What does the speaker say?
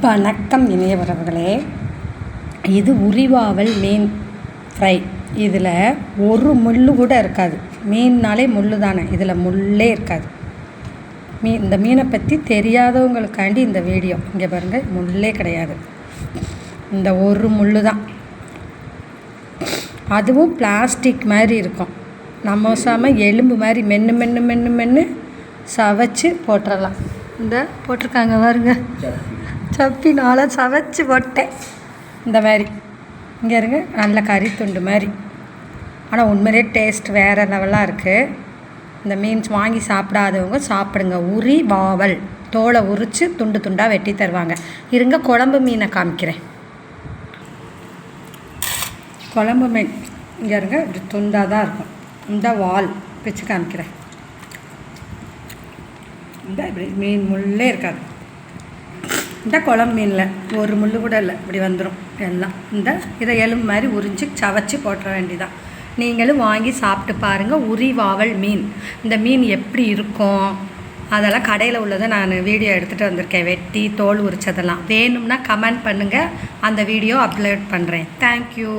வணக்கம் இணையவரவர்களே இது உரிவாவல் மீன் ஃப்ரை. இதில் ஒரு முள் கூட இருக்காது. மீன்னாலே முள் தானே இதில் முள்ளே இருக்காது. மீ இந்த மீனை பற்றி தெரியாதவங்களுக்காண்டி இந்த வீடியோ. இங்கே பாருங்கள் முள்ளே கிடையாது. இந்த ஒரு முள் தான் அதுவும் பிளாஸ்டிக் மாதிரி இருக்கும். நம்ம சாம எலும்பு மாதிரி மென்று மென்று மென்று மென்று சவைச்சு போட்டுடலாம் இந்த போட்டிருக்காங்க பாருங்கள் சப்பினால் நாளாக போட்டேன். இந்த மாதிரி. இங்கே இருங்க நல்ல கறி துண்டு மாதிரி. ஆனால் உண்மையிலே டேஸ்ட் வேறு லெவலாக இருக்குது இந்த மீன்ஸ் வாங்கி சாப்பிடாதவங்க சாப்பிடுங்க. உரி வாவல். தோலை உரித்து துண்டு துண்டாக வெட்டி தருவாங்க. இருங்க குழம்பு மீனை காமிக்கிறேன். குழம்பு மீன். இங்கே இருங்க துண்டாக தான் இருக்கும். இந்த வால் வச்சு காமிக்கிறேன். இந்த இப்படி மீன் முள்ளே இருக்காது. இந்த குழம்பு மீனில் ஒரு முள் கூட இல்லை. இப்படி வந்துடும் எல்லாம். இந்த இதை எலும்பு மாதிரி உறிஞ்சி சவைச்சி போட்டுற வேண்டிதான். நீங்களும் வாங்கி சாப்பிட்டு பாருங்கள் உரி வாவல் மீன். இந்த மீன் எப்படி இருக்கும்? அதெல்லாம் கடையில் உள்ளதை நான் வீடியோ எடுத்துகிட்டு வந்திருக்கேன். வெட்டி தோல் உரிச்சதெல்லாம். வேணும்னா கமெண்ட் பண்ணுங்கள் அந்த வீடியோ அப்லோட் பண்ணுறேன் தேங்க்யூ